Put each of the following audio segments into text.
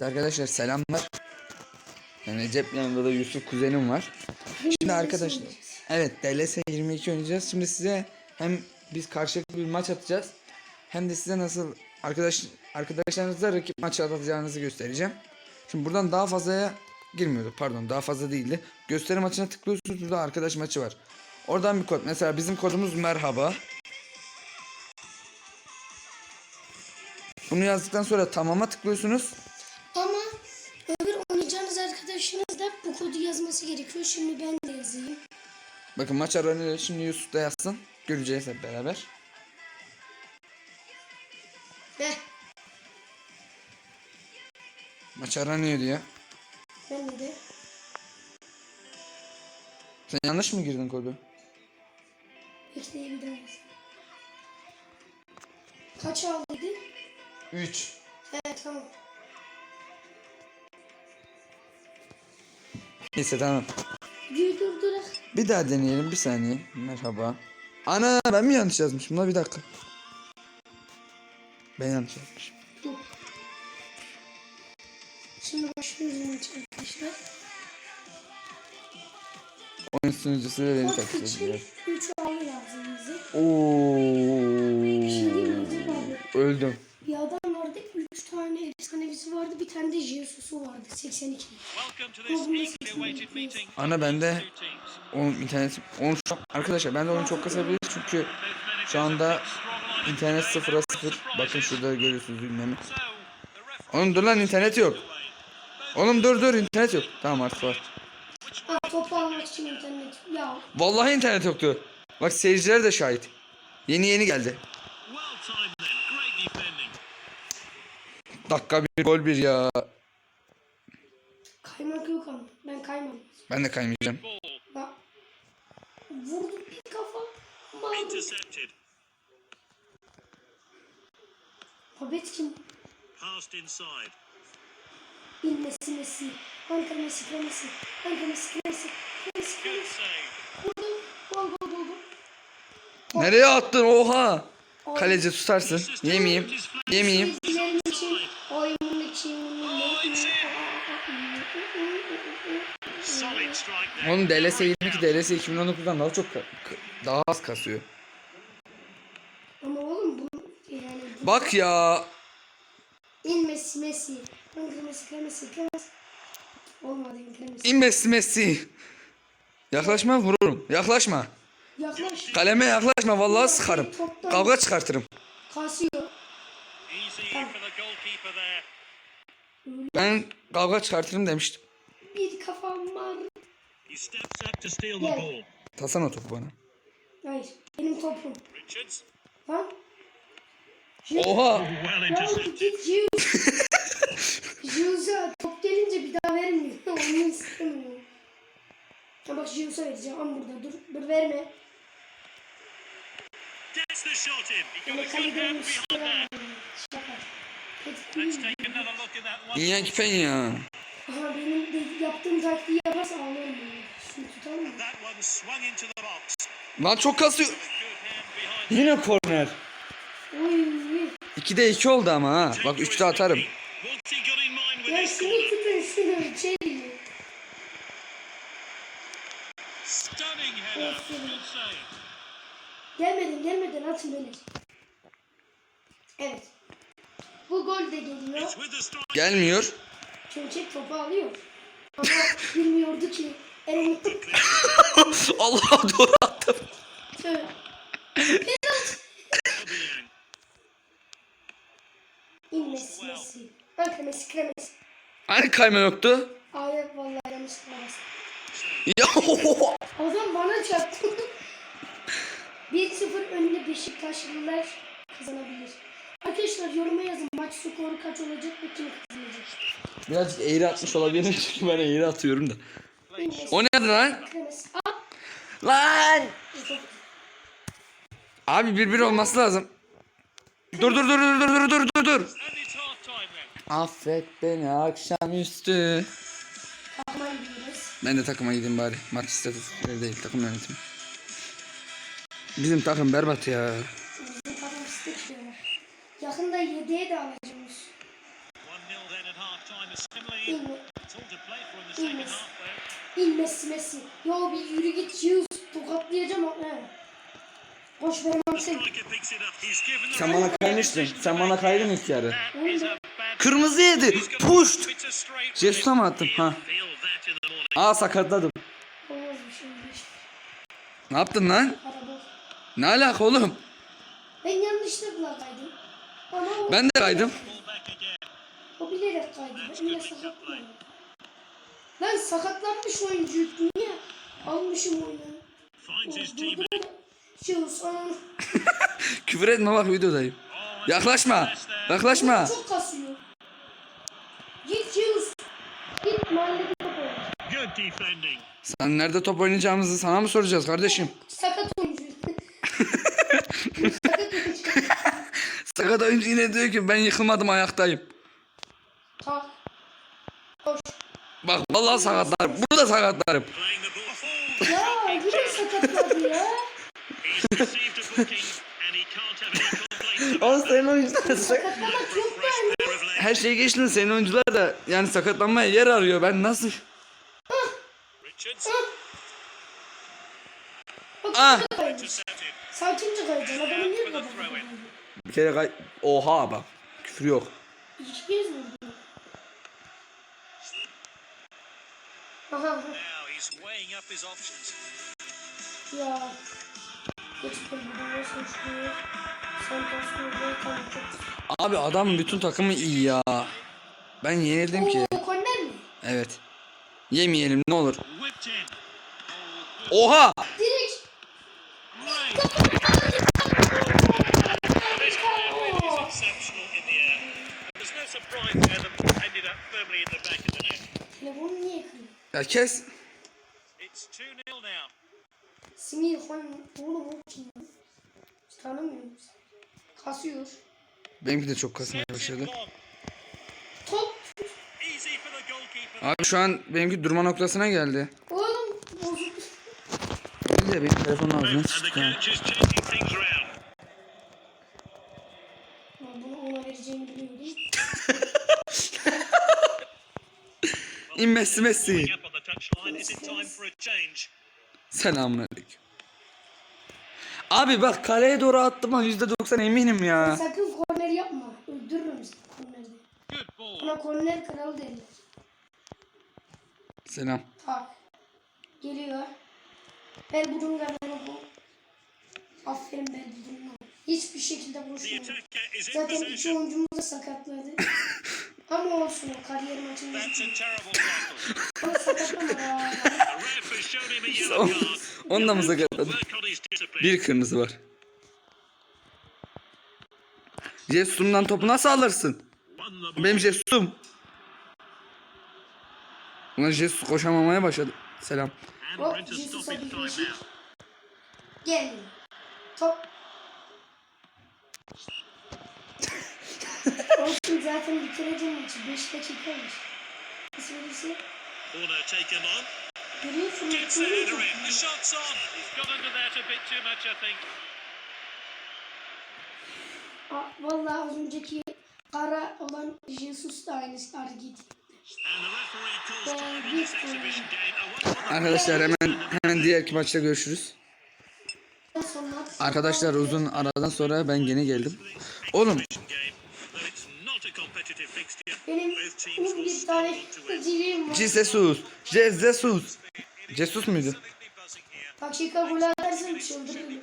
Arkadaşlar selamlar. Yani Recep yanında da Yusuf kuzenim var. Şimdi arkadaşlar evet DLS 22 oynayacağız. Şimdi size hem biz karşılıklı bir maç atacağız. Hem de size nasıl arkadaş arkadaşlarınızla rakip maçı atacağınızı göstereceğim. Şimdi buradan daha fazlaya girmiyorduk. Pardon daha fazla değildi. Gösteri maçına tıklıyorsunuz. Burada arkadaş maçı var. Oradan bir kod. Mesela bizim kodumuz merhaba. Bunu yazdıktan sonra tamama tıklıyorsunuz. Kodu yazması gerekiyor. Şimdi ben de yazayım. Bakın maç aranıyor. Şimdi Yusuf da yazsın. Göreceğiz hep beraber. Heh, Maç aranıyor diyor. ben de. Sen yanlış mı girdin kodu? Daha yazayım. Kaç aldıydı? 3. He tamam. Neyse tamam. Bir daha deneyelim bir saniye. Merhaba. Ana ben mi yanlış yazmışım la bir dakika. Ben yanlış yazmışım. Dur. Şimdi başlıyoruz arkadaşlar. Oyun sunucusu da beni takip ediyor. 3 ağlı lazım bize. Oo. Şimdi abi. Öldüm. Bir adam vardı, 3 tane efsanevisi vardı, bir tane de Jesus'u vardı, 82. Welcome to this eagerly awaited meeting. Ana bende oyun internet oyun şu arkadaşlar ben de oyun çok kasabilir çünkü şu anda internet sıfıra sıfır. Bakın şurada görüyorsunuz bilmem. Oğlum dur lan internet yok. Oğlum dur dur internet yok. Tamam artık var. Ha topu almak için internet. Ya Vallahi internet yoktu. Bak seyirciler de şahit. Yeni yeni geldi. Dakika bir gol bir ya. Kaymak yok ama, ben kaymam. Ben de kaymayacağım. Bak. Vurdu bir kafa. İntercepted. Babet kim? Passed inside. Bilmesi Messi. Ankara Messi, Messi. Ankara Messi, Messi. Messi, Messi. save. Vurdu. Gol gol gol gol. Nereye attın oha? Kaleci tutarsın. Yemeyeyim. Yemeyeyim. Seyircilerim için, oyunun için. Solid strike there. Onun DLS 22 DLS 2019'dan daha çok daha az kasıyor. Ama oğlum bu yani bu Bak ya. in Messi Messi. Ankara Messi, Kra Messi, Kra Messi. Olmadı Ankara Messi. İn Messi Messi. Yaklaşma vururum. Yaklaşma. Yaklaş. Kaleme yaklaşma vallahi sıkarım. Kavga çıkartırım. Kasıyor. Ben kavga çıkartırım demiştim. Bir kafam var. Gel. Tasana topu bana. Hayır. Benim topum. Lan. Oha. Lan git Jules. Jules'a top gelince bir daha vermiyor. Onu istemiyor. Ha bak Jules'a vereceğim. Ama burada dur. Dur verme. Yani kaleden Şaka. Niye kipen ya? Ama benim de yaptığım taktiği yaparsan alırım bunu. Şimdi tutar mı? Lan çok kasıyor. Yine korner. Oy. 2'de 2 oldu ama ha. Bak 3'te atarım. Ya şunu şey tutun şunu. Şey. Gelmedin gelmedin atın öyle. Evet. Bu gol de geliyor. Gelmiyor. Çömçek topu alıyor. Ama bilmiyordu ki. Eren Allah doğru attım. Şöyle. Obiang. İn Messi. Ankara Messi Kra Messi. Hani kayma yoktu? Ay vallahi yanlışlıkla bastım. Ya Adam bana çarptı. 1-0 önde Beşiktaşlılar kazanabilir. Arkadaşlar yoruma yazın maç skoru kaç olacak ve kim kazanacak. Birazcık eğri atmış olabilirim çünkü ben eğri atıyorum da. O ne adı lan? Lan! Abi bir bir olması lazım. Dur dur dur dur dur dur dur dur. Affet beni akşamüstü. Ben de takıma gideyim bari. Maç istatistikleri değil takım yönetimi. Bizim takım berbat ya. Bizim takım istek Yakında 7'ye de alacağız. Ama. He. Koş benim The amsayım. striker picks it up. He's given the Sen bana kaymıştın. Sen bana kaydın ilk yarı. That is a bad Kırmızı yedi. Puşt. Jesus'a mı attım? Ha. Aa sakatladım. Olmaz bir şey. bir şey. Ne yaptın lan? Ne alaka oğlum? Ben yanlışlıkla kaydım. Ama Ben de kaydım. O bilerek kaydı. Ben de sakatlandım. Lan sakatlanmış oyuncu. Niye? Almışım oyunu. Durdum. teammate. Hughes anam. Küfür etme bak videodayım. Yaklaşma. Yaklaşma. Çok kasıyor. Git Hughes. Git mahallede top oyna. Good defending. Sen nerede top oynayacağımızı sana mı soracağız kardeşim? Sakat oyuncu. Sakat oyuncu. Sakat oyuncu yine diyor ki ben yıkılmadım ayaktayım. Tak. Koş. Bak vallahi sakatlarım. Sakatlarım. The ball forward. Ya yine sakatladı ya. He's received a booking and he can't have any complaints Oğlum about senin oyuncular Sakatlamak yok bende. Her şeyi geçtin senin oyuncular da yani sakatlanmaya yer arıyor. Ben nasıl? Bak Ah. ah. kaydı. intercepted. Sakince kayacaksın. Adamı niye kadar Bir kere kay... Oha bak. Küfür yok. İki kez mi vurdu? Aha. aha. Now he's weighing up his options. Ya. Çok. Abi adam bütün takımı iyi ya. Ben yenildim ki. Oo korner mi? Evet. Yemeyelim ne olur. Oha! Direkt. Great. This player is exceptional in the air. There's no surprise there that ended up firmly in the back of the net. Telefonu niye? Ya kes. It's 2-0 now. Simir Khan. Oğlum o kim? Hiç tanımıyorum. Kasıyor. Benimki de çok kasmaya başladı. Top. Abi şu an benimki durma noktasına geldi. Oğlum bozuldu. Bir de benim telefonun ağzına sıçtı. İn Messi Messi. Selamun aleyküm. Abi bak kaleye doğru attım ama %90 eminim ya. Sakın korner yapma. Öldürürüm seni kornerde. Buna korner kralı derler. Selam. Tak. Geliyor. Berburunga bu. Aferin Berburunga. Hiçbir şekilde in Zaten iki oyuncumuz da sakatladı. Ama olsun o kariyer maçında. Ama sakatlamadı ha. The ref has shown him a yellow card. Onunla mı sakatladı? Work on his discipline. Bir kırmızı var. Jesus'umdan topu nasıl alırsın? Benim Jesus'um. Ulan Jesus koşamamaya başladı. Selam. Hop, Brent has Jesus stopped hadi time geçir. now. Gelmiyor. Top. Olsun zaten bitireceğim maçı. 5 dakika olmuş. Nasıl birisi? Corner taken on. Görüyorsun. Gets the header in. The shot's on. He's got under there a bit too much, I think. Aa, Vallahi az önceki kara olan Jesus da aynı hareket. And the referee calls Yeah, time on this good for exhibition game. A wonderful Arkadaşlar hemen hemen diğer maçta görüşürüz. Arkadaşlar uzun aradan sonra ben gene geldim. Oğlum benim Both teams will 11 still tane ciliğim var. Jesus. Jesus. Jesus muydu? Here. Dakika gol atarsam çıldırırım.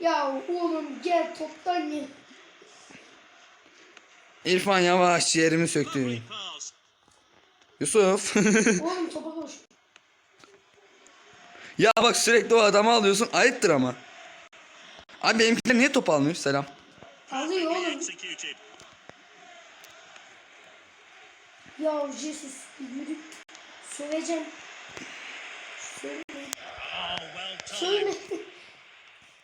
Ya oğlum gel toptan ye. İrfan Yavaş ciğerimi söktü. Yusuf. Oğlum topa koş. ya bak sürekli o adamı alıyorsun ayıptır ama. Abi benimkiler niye top almıyor? Selam. Alıyor oğlum. Ya Jesus yürü. Söveceğim. Well timed. Söyle.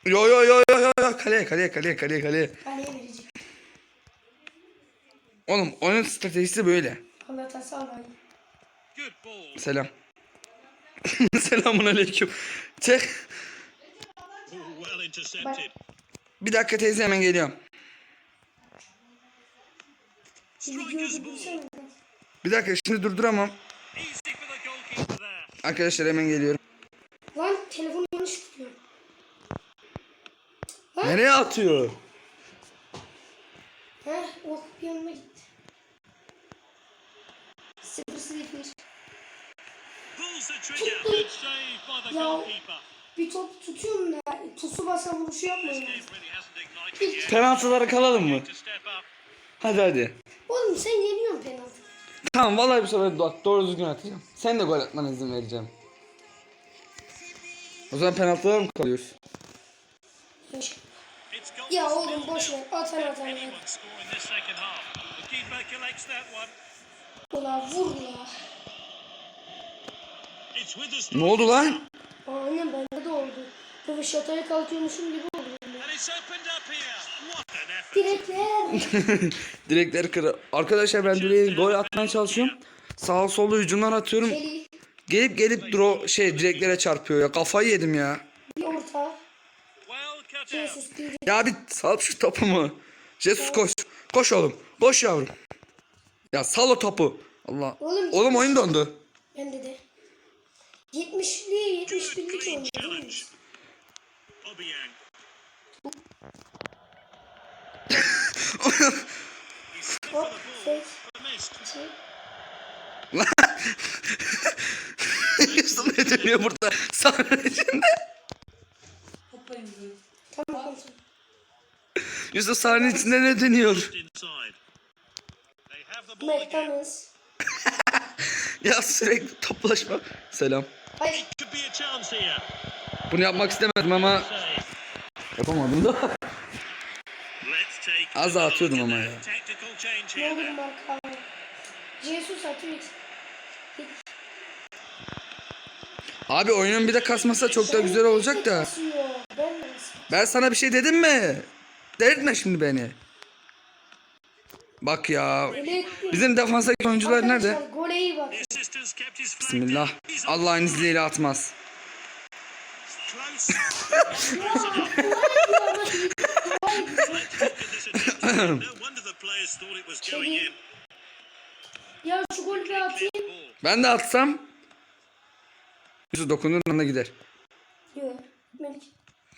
Yo yo yo yo yo kaleye kaleye kaleye kaleye kaleye. Kaleye verecek. Oğlum oyun stratejisi böyle. Good ball. Selam. Selamun aleyküm. Çek. İntercepted. Bir dakika teyze hemen geliyorum. Videoyu durdursana. Bir dakika şimdi durduramam. Arkadaşlar hemen geliyorum. Lan telefonu yanlış tutuyor. Nereye atıyor? Heh bir yanıma gitti. Sıfır sıfır. Ya. Bir top tutuyorum da tusu basa vuruşu yet. Penaltılara kalalım mı? Hadi hadi. Oğlum sen yeniyorsun penaltı. Tamam vallahi bu sefer do- doğru düzgün atacağım. Sen de gol atmana izin vereceğim. O zaman penaltılara mı kalıyoruz? Ya oğlum boş ver. Atan atan. Ulan vur ya. Ne oldu lan? Annem bende de oldu. Böyle şataya kalkıyormuşum gibi Direkler. Direkleri kır. Arkadaşlar ben direğe gol atmaya çalışıyorum. Sağ solda hücumlar atıyorum. Kelly. Gelip gelip dro şey direklere çarpıyor ya. Kafayı yedim ya. Bir orta. Well cut out. Jesus bir Ya bir sal şu topumu. Jesus koş. Koş oğlum. Koş yavrum. Ya sal o topu. Allah. Oğlum- Oğlum oyun dondu. Bende de. 70'li Good 71'lik clean oynuyor. değil mi? challenge. Obiang. Hop. Yusuf ne dönüyor burada? Sahnenin içinde. Tamam. Yusuf sahnenin içinde ne dönüyor? McDonald's. Ya sürekli toplaşma. Selam. Hayır. Bunu yapmak istemedim ama yapamadım da. Az daha atıyordum ama ya. Ne olur. Jesus atıyor. Abi oyunun bir de kasmasa çok da güzel olacak da. Ben sana bir şey dedim mi? Delirtme şimdi beni. Bak ya. Bizim defanstaki oyuncular nerede? Bismillah. Allah'ın izniyle atmaz. Ya şu golü bir atayım. Ben de atsam. Yusuf dokunduğun anda gider. Yok.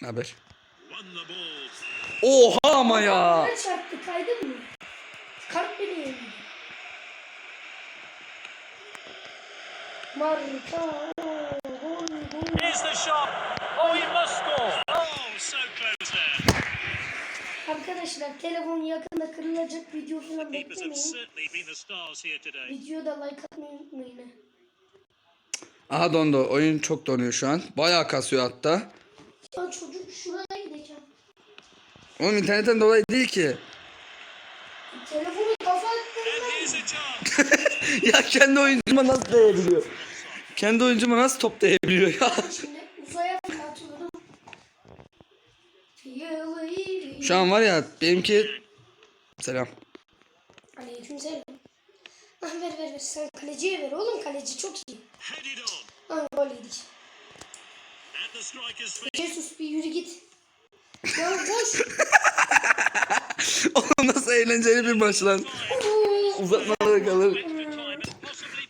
Haber? Oha ama ya. Ne çarptı kaydın mı? Kart yemedi. Marka. gol. Here's the shot. Oh, he must score. Arkadaşlar telefon yakında kırılacak video falan beklemeyin. today. Videoda like atmayı unutmayın. ha. Aha dondu. Oyun çok donuyor şu an. Bayağı kasıyor hatta. Ya çocuk şuraya gideceğim. Oğlum internetten dolayı değil ki. Telefonu kafa ya kendi oyuncuma nasıl değebiliyor? Kendi oyuncuma nasıl top değebiliyor ya? Şu an var ya benimki... Selam. Aleykümselam. Ah ver ver ver sen kaleciye ver oğlum kaleci çok iyi. Ah gol yedik. Jesus bir yürü git. Ya boş. Oğlum nasıl eğlenceli bir maç lan. Uzatmalara kalır.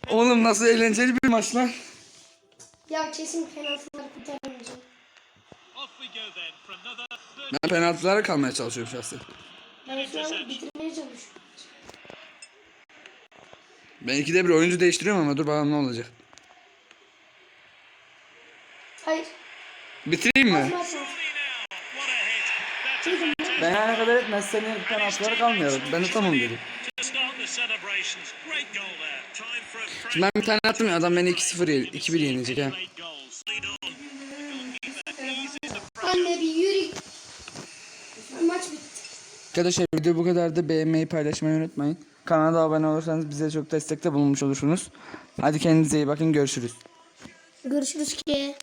Oğlum nasıl eğlenceli bir maç lan. Ya kesin penaltılar Ben penaltılara kalmaya çalışıyorum şahsen. Ben şu an bitirmeye çalışıyorum. Ben ikide bir oyuncu değiştiriyorum ama dur bakalım ne olacak. Hayır. Bitireyim mi? Atmazsan. Ben her kadar etmez senin penaltılara kalmayalım. Ben de tamam dedim. Şimdi ben bir tane attım ya adam beni 2-0 ye- 2-1 yenecek ha. late goals. Lead on. The goalkeeper eases the pressure. Anne bir yürü. Maç bitti. Arkadaşlar video bu kadardı. Beğenmeyi paylaşmayı unutmayın. Kanala abone olursanız bize çok destekte bulunmuş olursunuz. Hadi kendinize iyi bakın görüşürüz. Görüşürüz ki.